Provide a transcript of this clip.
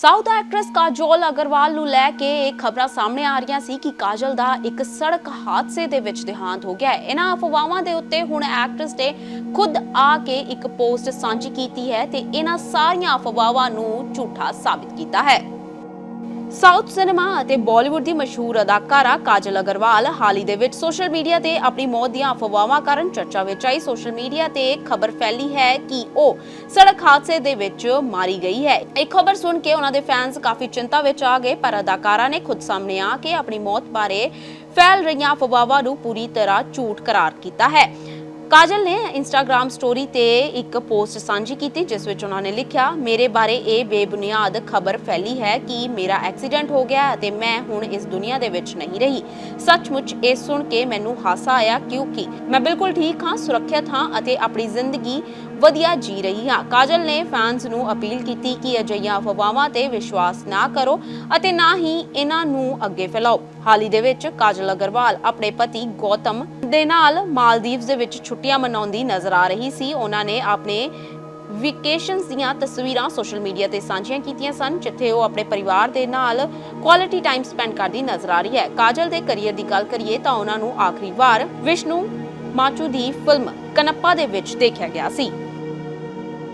South actress Kajol Agarwal ਨੂੰ ਲੈ ਕੇ ਇਹ ਖਬਰਾਂ ਸਾਹਮਣੇ ਆ ਰਹੀਆਂ ਸੀ ਕਿ ਕਾਜਲ ਦਾ ਇੱਕ ਸੜਕ ਹਾਦਸੇ ਦੇ ਵਿੱਚ ਦੇਹਾਂਤ ਹੋ ਗਿਆ ਹੈ। ਇਹਨਾਂ ਅਫਵਾਹਾਂ ਦੇ ਉੱਤੇ ਹੁਣ ਐਕਟਰੈਸ ਨੇ ਖੁਦ ਆ ਕੇ ਇੱਕ ਪੋਸਟ ਸਾਂਝੀ ਕੀਤੀ ਹੈ ਤੇ ਇਹਨਾਂ ਸਾਰੀਆਂ ਅਫਵਾਹਾਂ ਨੂੰ ਝੂਠਾ ਸਾਬਿਤ ਕੀਤਾ ਹੈ। ਸਾਊਥ ਸਿਨੇਮਾ ਅਤੇ ਬਾਲੀਵੁੱਡ ਦੀ ਮਸ਼ਹੂਰ ਅਦਾਕਾਰਾ ਕਾਜਲ ਅਗਰਵਾਲ ਹਾਲ ਹੀ ਦੇ ਵਿੱਚ ਸੋਸ਼ਲ ਮੀਡੀਆ ਤੇ ਆਪਣੀ ਮੌਤ ਦੀਆਂ ਅਫਵਾਹਾਂ ਕਾਰਨ ਚਰਚਾ ਵਿੱਚ ਆਈ। ਸੋਸ਼ਲ ਮੀਡੀਆ ਤੇ ਖਬਰ ਫੈਲੀ ਹੈ ਕਿ ਉਹ ਸੜਕ ਹਾਦਸੇ ਦੇ ਵਿੱਚ ਮਾਰੀ ਗਈ ਹੈ। ਇਹ ਖਬਰ ਸੁਣ ਕੇ ਉਹਨਾਂ ਦੇ ਫੈਨਸ ਕਾਫੀ ਚਿੰਤਾ ਵਿੱਚ ਆ ਗਏ, ਪਰ ਅਦਾਕਾਰਾ ਨੇ ਖੁਦ ਸਾਹਮਣੇ ਆ ਕੇ ਆਪਣੀ ਮੌਤ ਬਾਰੇ ਫੈਲ ਰਹੀਆਂ ਅਫਵਾਹਾਂ ਨੂੰ ਪੂਰੀ ਤਰ੍ਹਾਂ ਝੂਠ ਕਰਾਰ ਕੀਤਾ ਹੈ। ਕਾਜਲ ਨੇ ਇੰਸਟਾਗ੍ਰam ਸਟੋਰੀ ਤੇ ਇੱਕ ਪੋਸਟ ਸਾਂਝੀ ਕੀਤੀ, ਜਿਸ ਵਿੱਚ ਉਹਨਾਂ ਨੇ ਲਿਖਿਆ, ਮੇਰੇ ਬਾਰੇ ਇਹ ਬੇਬੁਨਿਆਦ ਖਬਰ ਫੈਲੀ ਹੈ ਕਿ ਮੇਰਾ ਐਕਸੀਡੈਂਟ ਹੋ ਗਿਆ ਅਤੇ ਮੈਂ ਹੁਣ ਇਸ ਦੁਨੀਆ ਦੇ ਵਿੱਚ ਨਹੀਂ ਰਹੀ। ਸੱਚਮੁੱਚ ਇਹ ਸੁਣ ਕੇ ਮੈਨੂੰ ਹਾਸਾ ਆਇਆ, ਕਿਉਂਕਿ ਮੈਂ ਬਿਲਕੁਲ ਠੀਕ ਹਾਂ, ਸੁਰੱਖਿਅਤ ਹਾਂ ਅਤੇ ਆਪਣੀ ਜ਼ਿੰਦਗੀ ਵਧੀਆ ਜੀ ਰਹੀ ਹਾਂ। ਕਾਜਲ ਨੇ ਫੈਨਸ ਨੂੰ ਅਪੀਲ ਕੀਤੀ ਕਿ ਅਜਿਹੀਆਂ ਅਫਵਾਹਾਂ ਤੇ ਵਿਸ਼ਵਾਸ ਨਾ ਕਰੋ ਅਤੇ ਨਾ ਹੀ ਇਹਨਾਂ ਨੂੰ ਅੱਗੇ ਫੈਲਾਓ। ਹਾਲ ਹੀ ਦੇ ਵਿੱਚ ਕਾਜਲ ਅਗਰਵਾਲ ਆਪਣੇ ਪਤੀ ਗੌਤਮ ਦੇ ਨਾਲ ਮਾਲਦੀਵਜ਼ ਦੇ ਵਿੱਚ ਛੁੱਟੀਆਂ ਮਨਾਉਂਦੀ ਨਜ਼ਰ ਆ ਰਹੀ ਸੀ। ਉਹਨਾਂ ਨੇ ਆਪਣੇ ਵਿਕੇਸ਼ਨਸ ਦੀਆਂ ਤਸਵੀਰਾਂ ਸੋਸ਼ਲ ਮੀਡੀਆ ਤੇ ਸਾਂਝੀਆਂ ਕੀਤੀਆਂ ਸਨ, ਜਿੱਥੇ ਉਹ ਆਪਣੇ ਪਰਿਵਾਰ ਦੇ ਨਾਲ ਕੁਆਲਿਟੀ ਟਾਈਮ ਸਪੈਂਡ ਕਰਦੀ ਨਜ਼ਰ ਆ ਰਹੀ ਹੈ। ਕਾਜਲ ਦੇ ਕੈਰੀਅਰ ਦੀ ਗੱਲ ਕਰੀਏ ਤਾਂ ਉਹਨਾਂ ਨੂੰ ਆਖਰੀ ਵਾਰ ਵਿਸ਼ਨੂੰ ਮਾਚੂ ਦੀ ਫਿਲਮ ਕਨੱਪਾ ਦੇ ਵਿੱਚ ਦੇਖਿਆ ਗਿਆ ਸੀ।